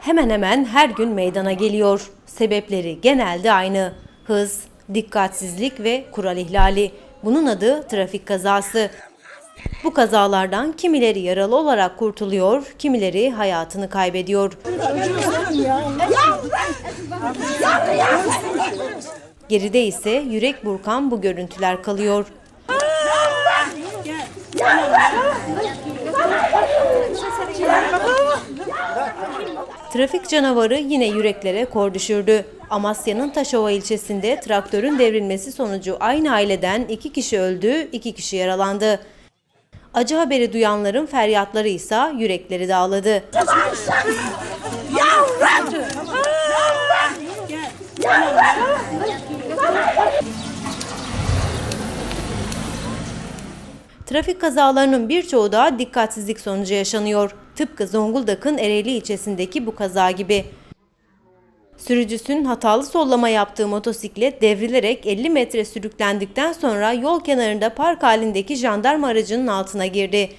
Hemen hemen her gün meydana geliyor. Sebepleri genelde aynı. Hız, dikkatsizlik ve kural ihlali. Bunun adı trafik kazası. Bu kazalardan kimileri yaralı olarak kurtuluyor, kimileri hayatını kaybediyor. Geride ise yürek burkan bu görüntüler kalıyor. Trafik canavarı yine yüreklere kor düşürdü. Amasya'nın Taşova ilçesinde traktörün devrilmesi sonucu aynı aileden iki kişi öldü, iki kişi yaralandı. Acı haberi duyanların feryatları ise yürekleri dağladı. Trafik kazalarının birçoğu da dikkatsizlik sonucu yaşanıyor. Tıpkı Zonguldak'ın Ereğli ilçesindeki bu kaza gibi. Sürücüsünün hatalı sollama yaptığı motosiklet devrilerek 50 metre sürüklendikten sonra yol kenarında park halindeki jandarma aracının altına girdi.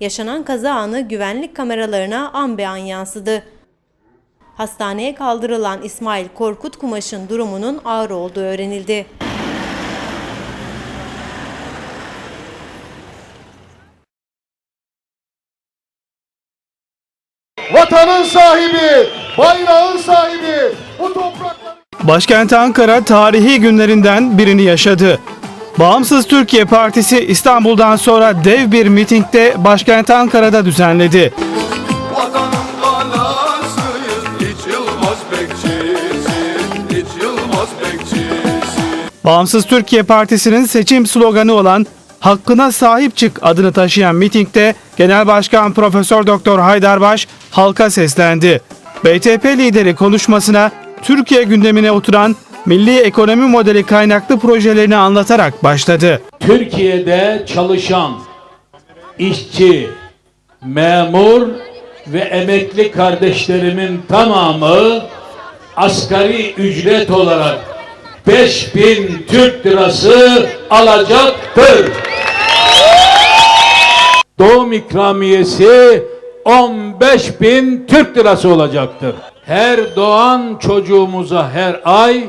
Yaşanan kaza anı güvenlik kameralarına an be an yansıdı. Hastaneye kaldırılan İsmail Korkut Kumaş'ın durumunun ağır olduğu öğrenildi. Vatanın sahibi, bayrağın sahibi, bu toprakların... Başkent Ankara tarihi günlerinden birini yaşadı. Bağımsız Türkiye Partisi İstanbul'dan sonra dev bir mitingde başkent Ankara'da düzenledi. Bekçisi Bağımsız Türkiye Partisi'nin seçim sloganı olan Hakkına sahip çık adını taşıyan mitingde Genel Başkan Profesör Doktor Haydarbaş halka seslendi. BTP lideri konuşmasına Türkiye gündemine oturan milli ekonomi modeli kaynaklı projelerini anlatarak başladı. Türkiye'de çalışan işçi, memur ve emekli kardeşlerimin tamamı asgari ücret olarak 5000 Türk lirası alacaktır. Doğum ikramiyesi 15 bin Türk lirası olacaktır. Her doğan çocuğumuza her ay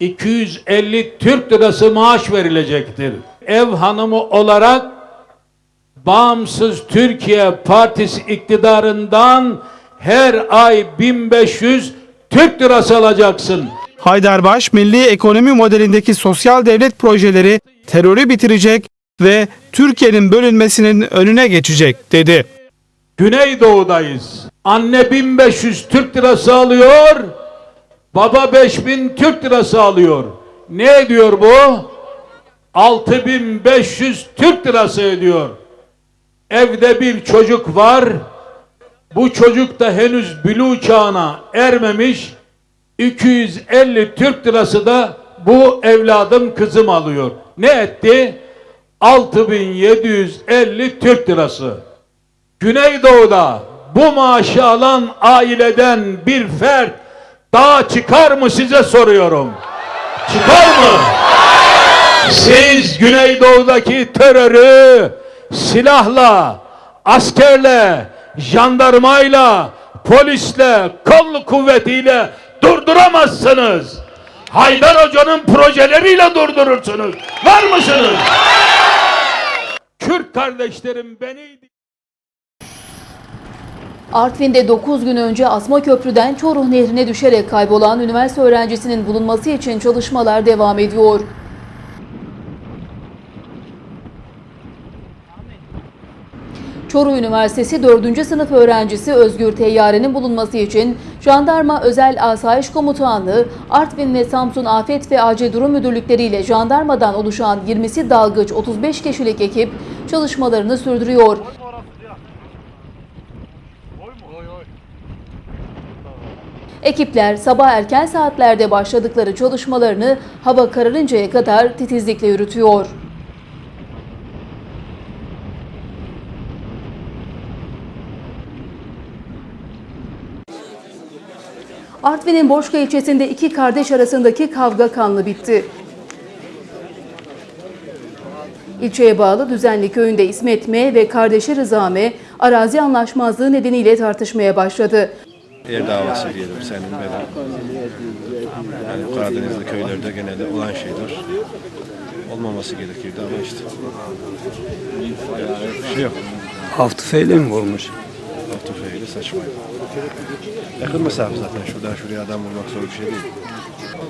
250 Türk lirası maaş verilecektir. Ev hanımı olarak Bağımsız Türkiye Partisi iktidarından her ay 1500 Türk lirası alacaksın. Haydarbaş, milli ekonomi modelindeki sosyal devlet projeleri terörü bitirecek ve Türkiye'nin bölünmesinin önüne geçecek dedi. Güneydoğu'dayız. Anne 1500 Türk lirası alıyor, baba 5000 Türk lirası alıyor. Ne ediyor bu? 6500 Türk lirası ediyor. Evde bir çocuk var. Bu çocuk da henüz bülü çağına ermemiş. 250 Türk lirası da bu evladım kızım alıyor. Ne etti? 6750 Türk lirası. Güneydoğu'da bu maaşı alan aileden bir fert daha çıkar mı size soruyorum. Çıkar mı? Siz Güneydoğu'daki terörü silahla, askerle, jandarmayla, polisle, kolluk kuvvetiyle durduramazsınız. Haydar Hoca'nın projeleriyle durdurursunuz. Var mısınız? Kürt kardeşlerim beni Artvin'de 9 gün önce Asma Köprü'den Çoruh Nehri'ne düşerek kaybolan üniversite öğrencisinin bulunması için çalışmalar devam ediyor. Çoruh Üniversitesi 4. sınıf öğrencisi Özgür Teyyare'nin bulunması için Jandarma Özel Asayiş Komutanlığı, Artvin ve Samsun Afet ve Acil Durum Müdürlükleri ile jandarmadan oluşan 20'si dalgıç 35 kişilik ekip çalışmalarını sürdürüyor. Ekipler sabah erken saatlerde başladıkları çalışmalarını hava kararıncaya kadar titizlikle yürütüyor. Artvin'in Borçka ilçesinde iki kardeş arasındaki kavga kanlı bitti. İlçeye bağlı Düzenli köyünde İsmet M ve kardeşi Rıza M arazi anlaşmazlığı nedeniyle tartışmaya başladı. Yer davası diyelim senin benim. Yani Karadeniz'de köylerde genelde olan şeyler. Olmaması gerekirdi ama işte. Yani bir şey yok. Av tüfeğiyle mi vurmuş? Av tüfeğiyle saçma. Yakın mesafe zaten şuradan şuraya adam vurmak zor bir şey değil.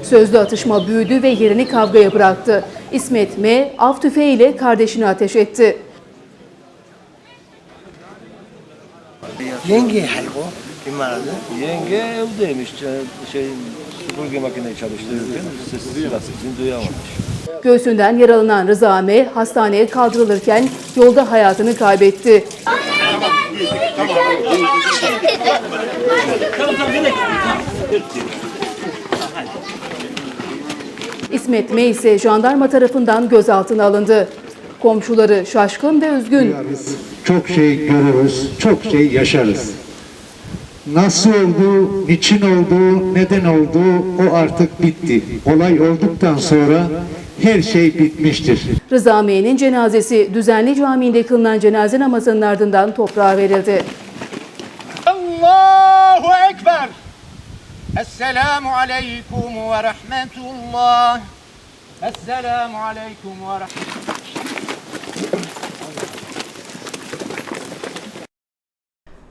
Sözlü atışma büyüdü ve yerini kavgaya bıraktı. İsmet M. av tüfeğiyle kardeşini ateş etti. Yenge halko imarada. Yenge evdeymiş. Şey, süpürge makineyi çalıştırırken sessiz sesini duyamamış. Göğsünden yaralanan Rıza M. hastaneye kaldırılırken yolda hayatını kaybetti. İsmet M. ise jandarma tarafından gözaltına alındı. Komşuları şaşkın ve üzgün. çok şey görürüz, çok şey yaşarız. Nasıl oldu, niçin oldu, neden oldu o artık bitti. Olay olduktan sonra her şey bitmiştir. Rıza M.'nin cenazesi düzenli camiinde kılınan cenaze namazının ardından toprağa verildi. Allahu Ekber. Esselamu aleyküm ve rahmetullah. Esselamu aleyküm ve rahmetullah.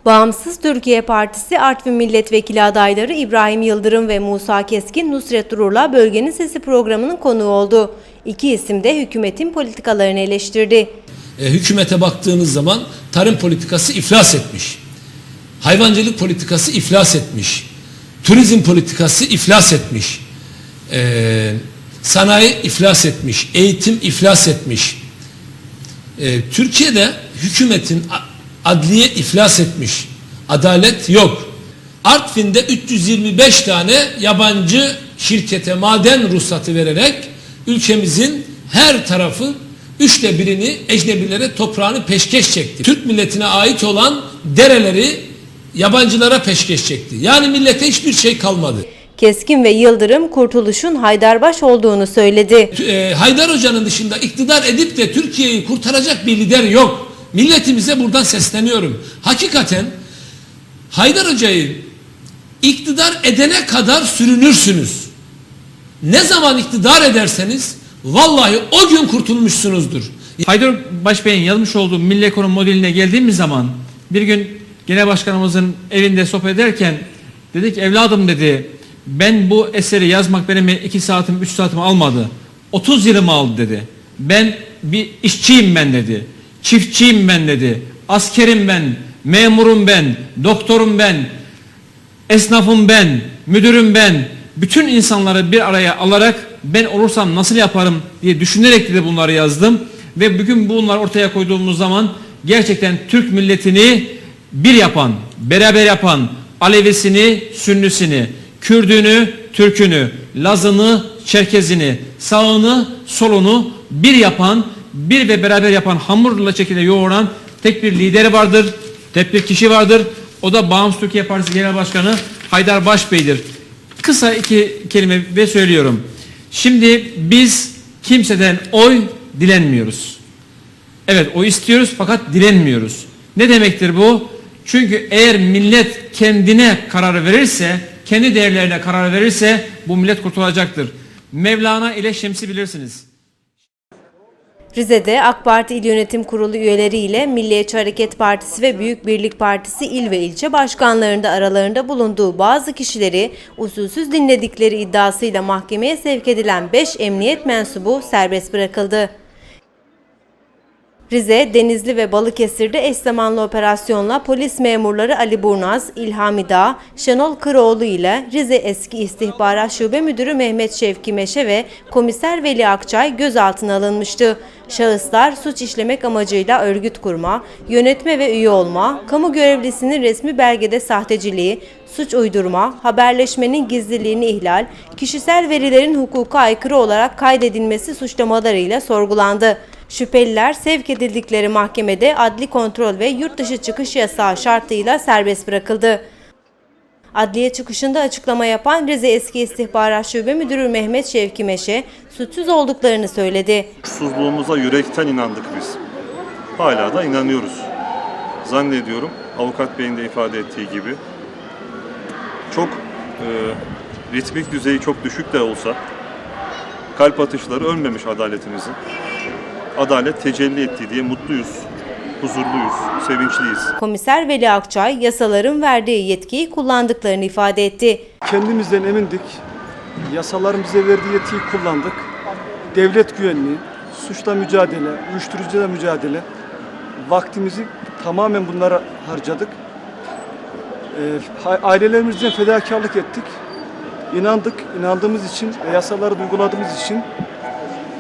Bağımsız Türkiye Partisi Artvin Milletvekili adayları İbrahim Yıldırım ve Musa Keskin Nusret Durur'la Bölgenin Sesi programının konuğu oldu. İki isim de hükümetin politikalarını eleştirdi. E, hükümete baktığınız zaman tarım politikası iflas etmiş. Hayvancılık politikası iflas etmiş. Turizm politikası iflas etmiş. E, sanayi iflas etmiş. Eğitim iflas etmiş. E, Türkiye'de hükümetin adliye iflas etmiş. Adalet yok. Artvin'de 325 tane yabancı şirkete maden ruhsatı vererek ülkemizin her tarafı üçte birini ecnebilere toprağını peşkeş çekti. Türk milletine ait olan dereleri yabancılara peşkeş çekti. Yani millete hiçbir şey kalmadı. Keskin ve Yıldırım kurtuluşun Haydarbaş olduğunu söyledi. e, Haydar Hoca'nın dışında iktidar edip de Türkiye'yi kurtaracak bir lider yok. Milletimize buradan sesleniyorum. Hakikaten Haydar Hoca'yı iktidar edene kadar sürünürsünüz. Ne zaman iktidar ederseniz vallahi o gün kurtulmuşsunuzdur. Haydar Başbey'in yazmış olduğu milli ekonomi modeline geldiğimiz zaman bir gün genel başkanımızın evinde sohbet ederken dedik evladım dedi ben bu eseri yazmak benim 2 saatim 3 saatim almadı. 30 yılımı aldı dedi. Ben bir işçiyim ben dedi. Çiftçiyim ben dedi. Askerim ben, memurum ben, doktorum ben, esnafım ben, müdürüm ben, bütün insanları bir araya alarak ben olursam nasıl yaparım diye düşünerek de bunları yazdım. Ve bugün bunları ortaya koyduğumuz zaman gerçekten Türk milletini bir yapan, beraber yapan Alevisini, Sünnüsini, Kürdünü, Türkünü, Lazını, Çerkezini, sağını, solunu bir yapan, bir ve beraber yapan hamurla şekilde yoğuran tek bir lideri vardır, tek bir kişi vardır. O da Bağımsız Türkiye Partisi Genel Başkanı Haydar Başbey'dir. Kısa iki kelime ve söylüyorum. Şimdi biz kimseden oy dilenmiyoruz. Evet oy istiyoruz fakat dilenmiyoruz. Ne demektir bu? Çünkü eğer millet kendine karar verirse, kendi değerlerine karar verirse bu millet kurtulacaktır. Mevlana ile Şems'i bilirsiniz. Rize'de AK Parti İl Yönetim Kurulu üyeleri ile Milliyetçi Hareket Partisi ve Büyük Birlik Partisi il ve ilçe başkanlarında aralarında bulunduğu bazı kişileri usulsüz dinledikleri iddiasıyla mahkemeye sevk edilen 5 emniyet mensubu serbest bırakıldı. Rize, Denizli ve Balıkesir'de eş zamanlı operasyonla polis memurları Ali Burnaz, İlhami Dağ, Şenol Kıroğlu ile Rize Eski İstihbarat Şube Müdürü Mehmet Şevki Meşe ve Komiser Veli Akçay gözaltına alınmıştı. Şahıslar suç işlemek amacıyla örgüt kurma, yönetme ve üye olma, kamu görevlisinin resmi belgede sahteciliği, suç uydurma, haberleşmenin gizliliğini ihlal, kişisel verilerin hukuka aykırı olarak kaydedilmesi suçlamalarıyla sorgulandı. Şüpheliler sevk edildikleri mahkemede adli kontrol ve yurt dışı çıkış yasağı şartıyla serbest bırakıldı. Adliye çıkışında açıklama yapan Rize Eski İstihbarat Şube Müdürü Mehmet Şevki Meşe, suçsuz olduklarını söyledi. Suçsuzluğumuza yürekten inandık biz. Hala da inanıyoruz. Zannediyorum avukat beyin de ifade ettiği gibi çok e, ritmik düzeyi çok düşük de olsa kalp atışları ölmemiş adaletimizin. Adalet tecelli etti diye mutluyuz, huzurluyuz, sevinçliyiz. Komiser Veli Akçay yasaların verdiği yetkiyi kullandıklarını ifade etti. Kendimizden emindik. Yasaların bize verdiği yetkiyi kullandık. Devlet güvenliği, suçla mücadele, uyuşturucuyla mücadele. Vaktimizi tamamen bunlara harcadık. Ee, Ailelerimizden fedakarlık ettik. İnandık, inandığımız için ve yasaları uyguladığımız için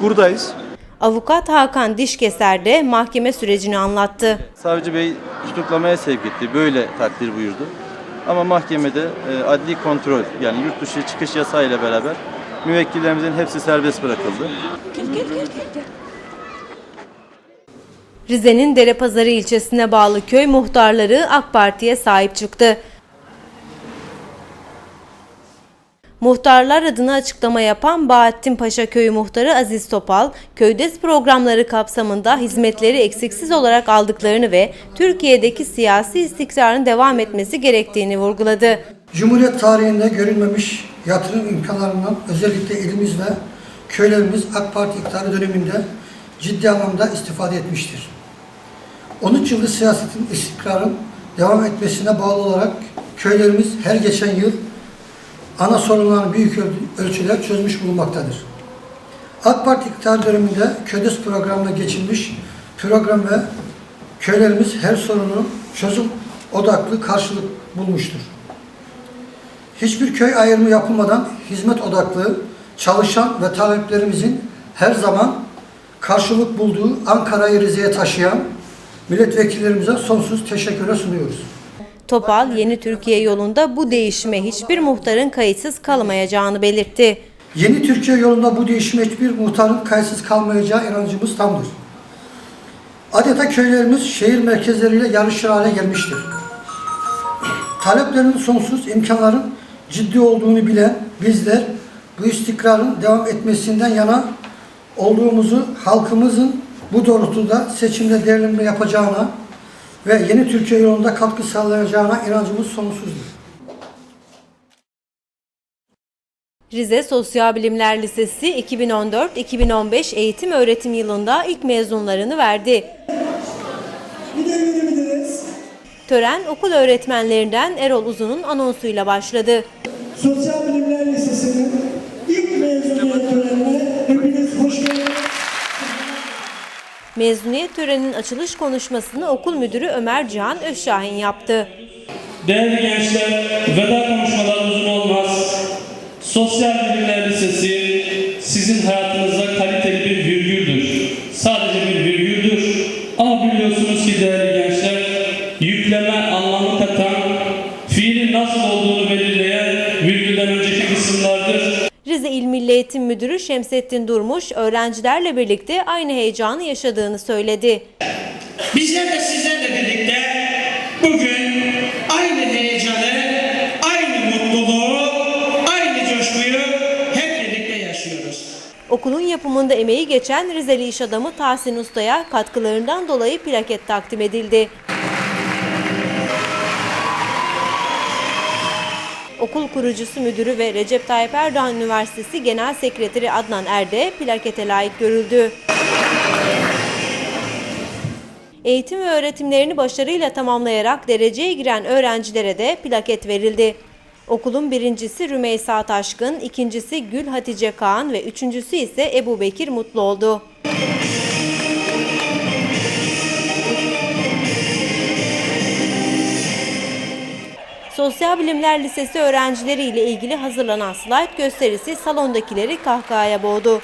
buradayız. Avukat Hakan Dişkeser de mahkeme sürecini anlattı. Savcı Bey tutuklamaya sevk etti. Böyle takdir buyurdu. Ama mahkemede e, adli kontrol yani yurt dışı çıkış yasağı ile beraber müvekkillerimizin hepsi serbest bırakıldı. Rize'nin Derepazarı ilçesine bağlı köy muhtarları AK Parti'ye sahip çıktı. Muhtarlar adına açıklama yapan Bahattin Paşa Köyü Muhtarı Aziz Topal, köydes programları kapsamında hizmetleri eksiksiz olarak aldıklarını ve Türkiye'deki siyasi istikrarın devam etmesi gerektiğini vurguladı. Cumhuriyet tarihinde görülmemiş yatırım imkanlarından özellikle ilimiz ve köylerimiz AK Parti iktidarı döneminde ciddi anlamda istifade etmiştir. 13 yıldır siyasetin istikrarın devam etmesine bağlı olarak köylerimiz her geçen yıl ana sorunlarını büyük öl- ölçüde çözmüş bulunmaktadır. AK Parti iktidar döneminde köydes programına geçilmiş program ve köylerimiz her sorunu çözüm odaklı karşılık bulmuştur. Hiçbir köy ayrımı yapılmadan hizmet odaklı çalışan ve taleplerimizin her zaman karşılık bulduğu Ankara'yı Rize'ye taşıyan milletvekillerimize sonsuz teşekkürler sunuyoruz. Topal, yeni Türkiye yolunda bu değişime hiçbir muhtarın kayıtsız kalmayacağını belirtti. Yeni Türkiye yolunda bu değişime hiçbir muhtarın kayıtsız kalmayacağı inancımız tamdır. Adeta köylerimiz şehir merkezleriyle yarışır hale gelmiştir. Taleplerinin sonsuz, imkanların ciddi olduğunu bilen bizler bu istikrarın devam etmesinden yana olduğumuzu halkımızın bu doğrultuda seçimde değerlendirme yapacağına ve yeni Türkiye yolunda katkı sağlayacağına inancımız sonsuzdur. Rize Sosyal Bilimler Lisesi 2014-2015 eğitim öğretim yılında ilk mezunlarını verdi. Tören okul öğretmenlerinden Erol Uzun'un anonsuyla başladı. Sosyal Bilimler Lisesi'nin Mezuniyet töreninin açılış konuşmasını okul müdürü Ömer Cihan Özşahin yaptı. Değerli gençler, veda Eğitim Müdürü Şemsettin Durmuş öğrencilerle birlikte aynı heyecanı yaşadığını söyledi. Bizler de sizlerle birlikte bugün aynı heyecanı, aynı mutluluğu, aynı coşkuyu hep birlikte yaşıyoruz. Okulun yapımında emeği geçen Rizeli iş adamı Tahsin Usta'ya katkılarından dolayı plaket takdim edildi. Okul kurucusu müdürü ve Recep Tayyip Erdoğan Üniversitesi Genel Sekreteri Adnan Erde plakete layık görüldü. Eğitim ve öğretimlerini başarıyla tamamlayarak dereceye giren öğrencilere de plaket verildi. Okulun birincisi Rümeysa Taşkın, ikincisi Gül Hatice Kağan ve üçüncüsü ise Ebu Bekir Mutlu oldu. Sosyal Bilimler Lisesi öğrencileri ile ilgili hazırlanan slide gösterisi salondakileri kahkahaya boğdu.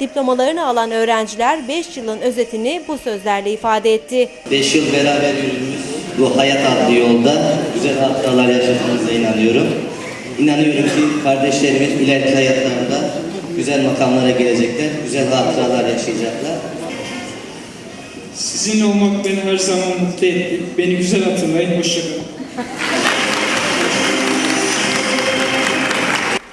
Diplomalarını alan öğrenciler 5 yılın özetini bu sözlerle ifade etti. 5 yıl beraber yürüdüğümüz bu hayat adlı yolda güzel hatıralar yaşadığımıza inanıyorum. İnanıyorum ki kardeşlerimiz ileriki hayatlarında güzel makamlara gelecekler, güzel hatıralar yaşayacaklar. Sizinle olmak beni her zaman mutlu etti. Beni güzel hatırlayın. Hoşçakalın.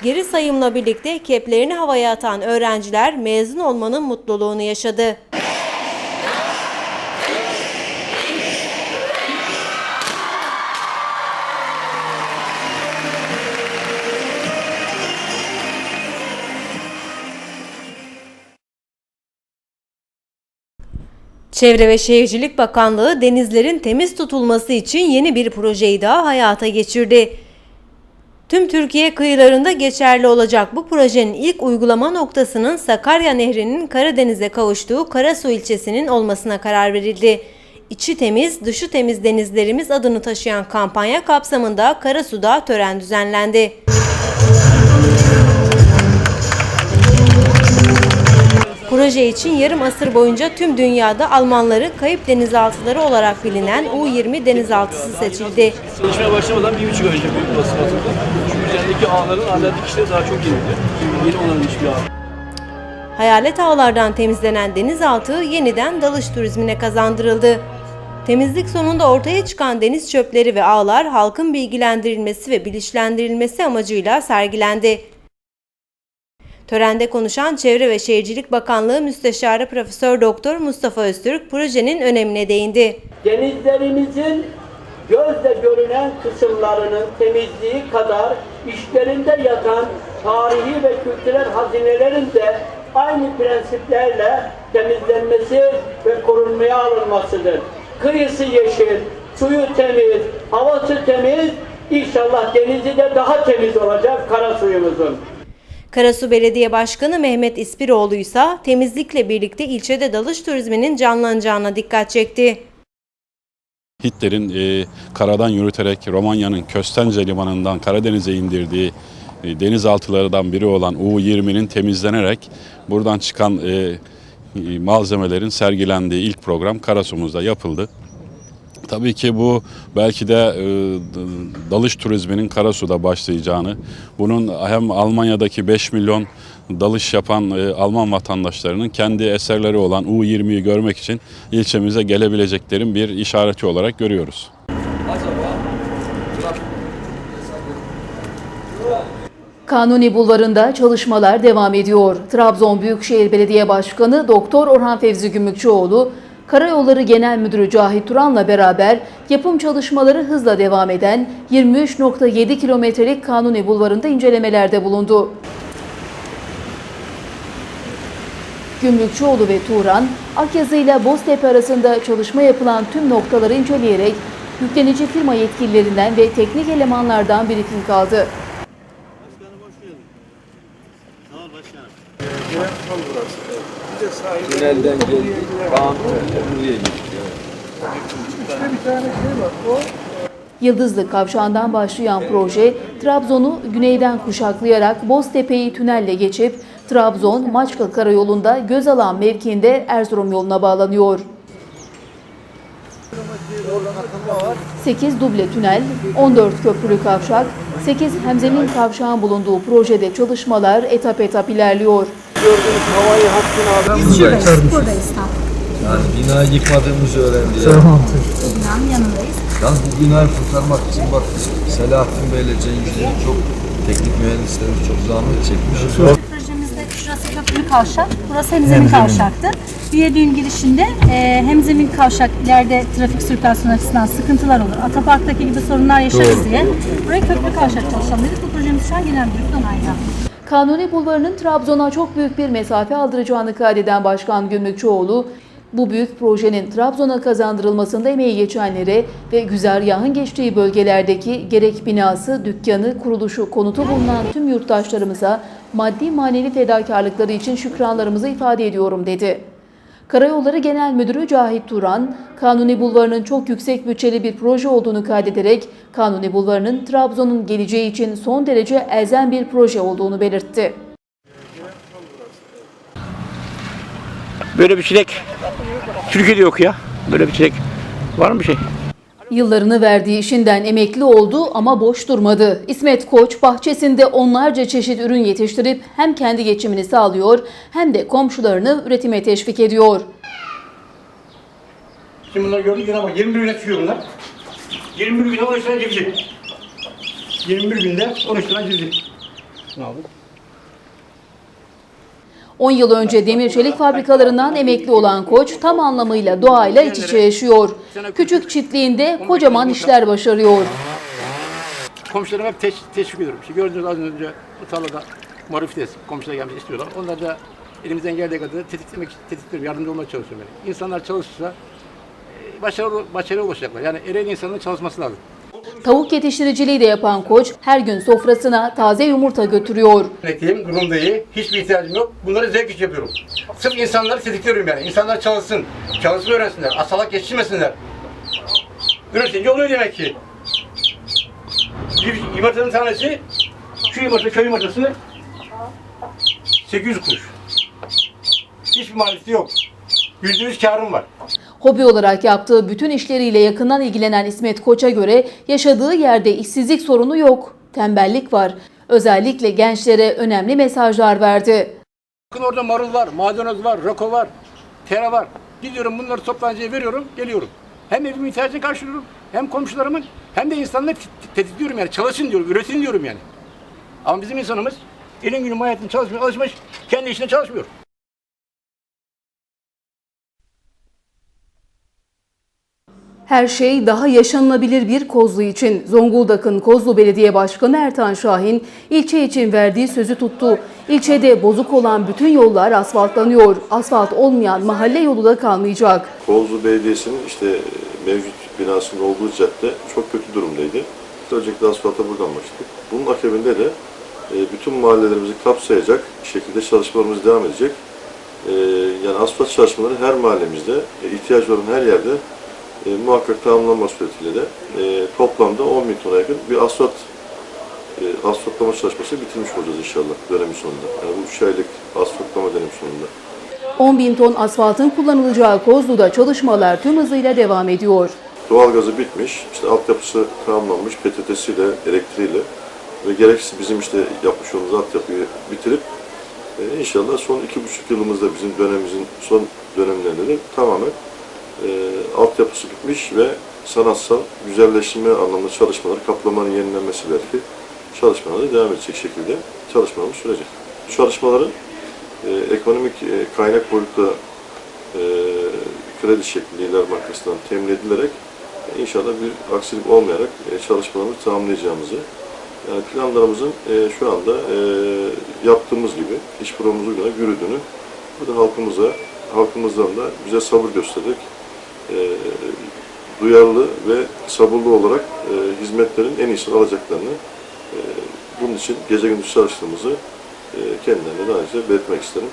Geri sayımla birlikte keplerini havaya atan öğrenciler mezun olmanın mutluluğunu yaşadı. Çevre ve Şehircilik Bakanlığı denizlerin temiz tutulması için yeni bir projeyi daha hayata geçirdi. Tüm Türkiye kıyılarında geçerli olacak bu projenin ilk uygulama noktasının Sakarya Nehri'nin Karadeniz'e kavuştuğu Karasu ilçesinin olmasına karar verildi. İçi temiz, dışı temiz denizlerimiz adını taşıyan kampanya kapsamında Karasu'da tören düzenlendi. Proje için yarım asır boyunca tüm dünyada Almanları kayıp denizaltıları olarak bilinen U-20 denizaltısı seçildi. Çalışmaya başlamadan bir buçuk önce büyük basın atıldı. Şu üzerindeki ağların hala dikişleri daha çok yeniydi. Yeni onarılmış bir ağ. Hayalet ağlardan temizlenen denizaltı yeniden dalış turizmine kazandırıldı. Temizlik sonunda ortaya çıkan deniz çöpleri ve ağlar halkın bilgilendirilmesi ve bilinçlendirilmesi amacıyla sergilendi. Törende konuşan Çevre ve Şehircilik Bakanlığı Müsteşarı Profesör Doktor Mustafa Öztürk projenin önemine değindi. denizlerimizin gözle görünen kısımlarının temizliği kadar işlerinde yatan tarihi ve kültürel hazinelerin de aynı prensiplerle temizlenmesi ve korunmaya alınmasıdır. Kıyısı yeşil, suyu temiz, havası temiz, İnşallah denizi de daha temiz olacak kara suyumuzun. Karasu Belediye Başkanı Mehmet İspiroğlu ise temizlikle birlikte ilçede dalış turizminin canlanacağına dikkat çekti. Hitler'in e, karadan yürüterek Romanya'nın Köstence limanından Karadeniz'e indirdiği e, denizaltılarından biri olan U-20'nin temizlenerek buradan çıkan e, e, malzemelerin sergilendiği ilk program Karasu'muzda yapıldı. Tabii ki bu belki de e, dalış turizminin Karasu'da başlayacağını, bunun hem Almanya'daki 5 milyon dalış yapan e, Alman vatandaşlarının kendi eserleri olan U-20'yi görmek için ilçemize gelebileceklerin bir işareti olarak görüyoruz. Kanuni Bulvarı'nda çalışmalar devam ediyor. Trabzon Büyükşehir Belediye Başkanı Doktor Orhan Fevzi Gümrükçüoğlu, Karayolları Genel Müdürü Cahit Turan'la beraber yapım çalışmaları hızla devam eden 23.7 kilometrelik Kanuni Bulvarı'nda incelemelerde bulundu. Gümrükçüoğlu ve Turan, Akyazı ile Boztepe arasında çalışma yapılan tüm noktaları inceleyerek yüklenici firma yetkililerinden ve teknik elemanlardan briefing aldı. Tünelden geldik. Kaan buraya gittik. Yıldızlı Kavşağı'ndan başlayan proje, Trabzon'u güneyden kuşaklayarak Boztepe'yi tünelle geçip Trabzon-Maçka Karayolu'nda Gözalan mevkiinde Erzurum yoluna bağlanıyor. 8 duble tünel, 14 köprülü kavşak, 8 hemzemin kavşağın bulunduğu projede çalışmalar etap etap ilerliyor. Gördüğünüz havai hattın Biz buradayız, buradayız tam. Yani binayı yıkmadığımızı öğrendi ya. Binanın yanındayız. Yalnız bu binayı kurtarmak için bak Selahattin Bey'le Cengiz Bey çok teknik mühendislerimiz çok zahmet çekmiş. Projemizde şurası köprülü kavşak, burası hemzemin kavşaktı. Viyadüğün girişinde e, hemzemin kavşak ileride trafik sirkülasyonu açısından sıkıntılar olur. Atapark'taki gibi sorunlar yaşarız Doğru. diye. Buraya köprülü kavşak çalışalım dedik. Bu projemiz şu an genel müdürlükten onaylandı. Kanuni Bulvarı'nın Trabzon'a çok büyük bir mesafe aldıracağını kaydeden Başkan Gümrükçüoğlu, bu büyük projenin Trabzon'a kazandırılmasında emeği geçenlere ve güzergahın geçtiği bölgelerdeki gerek binası, dükkanı, kuruluşu, konutu bulunan tüm yurttaşlarımıza maddi manevi fedakarlıkları için şükranlarımızı ifade ediyorum dedi. Karayolları Genel Müdürü Cahit Turan, Kanuni Bulvarı'nın çok yüksek bütçeli bir proje olduğunu kaydederek, Kanuni Bulvarı'nın Trabzon'un geleceği için son derece elzem bir proje olduğunu belirtti. Böyle bir çilek Türkiye'de yok ya. Böyle bir çilek. Var mı bir şey? Yıllarını verdiği işinden emekli oldu ama boş durmadı. İsmet Koç bahçesinde onlarca çeşit ürün yetiştirip hem kendi geçimini sağlıyor hem de komşularını üretime teşvik ediyor. Şimdi bunları gördük bak 21 güne çıkıyor bunlar. 21 günde 13 tane civciv. 21 günde 13 tane civciv. Ne aldık? 10 yıl önce demir çelik fabrikalarından emekli olan Koç tam anlamıyla doğayla iç içe yaşıyor. Küçük çiftliğinde kocaman işler başarıyor. Komşularıma hep teş, teşvik ediyorum. İşte gördüğünüz az önce bu tarlada marifites komşular gelmiş istiyorlar. Onları da elimizden geldiği kadar tetiklemek, tetikliyorum, yardımcı olmaya çalışıyorum. Yani. İnsanlar çalışırsa e, başarılı, başarılı ulaşacaklar. Yani Ereğli insanların çalışması lazım. Tavuk yetiştiriciliği de yapan Koç her gün sofrasına taze yumurta götürüyor. Da iyi. Hiçbir ihtiyacım yok. Bunları zevk için yapıyorum. Sırf insanları tetikliyorum yani. İnsanlar çalışsın, çalışmayı öğrensinler, hastalık geçirmesinler. Üretince oluyor demek ki. Bir yumurtanın tanesi, şu yumurta, köy yumurtası 800 kuruş. Hiçbir maliyeti yok. Yüzde yüz karım var. Hobi olarak yaptığı bütün işleriyle yakından ilgilenen İsmet Koç'a göre yaşadığı yerde işsizlik sorunu yok, tembellik var. Özellikle gençlere önemli mesajlar verdi. Bakın orada marul var, maydanoz var, roko var, tera var. Gidiyorum bunları toptancıya veriyorum, geliyorum. Hem evimin ihtiyacını karşılıyorum, hem komşularımın, hem de insanları tet- tetikliyorum yani. Çalışın diyorum, üretin diyorum yani. Ama bizim insanımız elin günü hayatını çalışmaya alışmış, kendi işine çalışmıyor. Her şey daha yaşanılabilir bir Kozlu için. Zonguldak'ın Kozlu Belediye Başkanı Ertan Şahin ilçe için verdiği sözü tuttu. İlçede bozuk olan bütün yollar asfaltlanıyor. Asfalt olmayan mahalle yolu da kalmayacak. Kozlu Belediyesi'nin işte mevcut binasının olduğu cadde çok kötü durumdaydı. Öncelikle asfalta buradan başladık. Bunun akabinde de e, bütün mahallelerimizi kapsayacak şekilde çalışmalarımız devam edecek. E, Yani asfalt çalışmaları her mahallemizde, e, ihtiyaç olan her yerde e, muhakkak tamamlanması suretiyle de e, toplamda 10 bin tona yakın bir asfalt e, asfaltlama çalışması bitirmiş olacağız inşallah dönemin sonunda. Yani bu 3 aylık asfaltlama dönemi sonunda. 10 bin ton asfaltın kullanılacağı Kozlu'da çalışmalar tüm hızıyla devam ediyor. Doğalgazı bitmiş, işte altyapısı tamamlanmış, PTT'siyle, elektriğiyle ve gerekirse bizim işte yapmış olduğumuz altyapıyı bitirip e, inşallah son iki buçuk yılımızda bizim dönemimizin son dönemlerinde de tamamen e, altyapısı bitmiş ve sanatsal güzelleştirme anlamında çalışmalar, kaplamanın yenilenmesi belki çalışmaları devam edecek şekilde çalışmalarımız sürecek. Bu çalışmaların e, ekonomik e, kaynak boyutta e, kredi şeklinde İller Bankası'ndan temin edilerek e, inşallah bir aksilik olmayarak e, çalışmalarımızı tamamlayacağımızı yani planlarımızın e, şu anda e, yaptığımız gibi iş programımız uygulayarak yürüdüğünü bu da halkımıza, halkımızdan da bize sabır göstererek e, duyarlı ve sabırlı olarak e, hizmetlerin en iyisini alacaklarını e, bunun için gece gündüz çalıştığımızı e, kendilerine daha önce belirtmek isterim.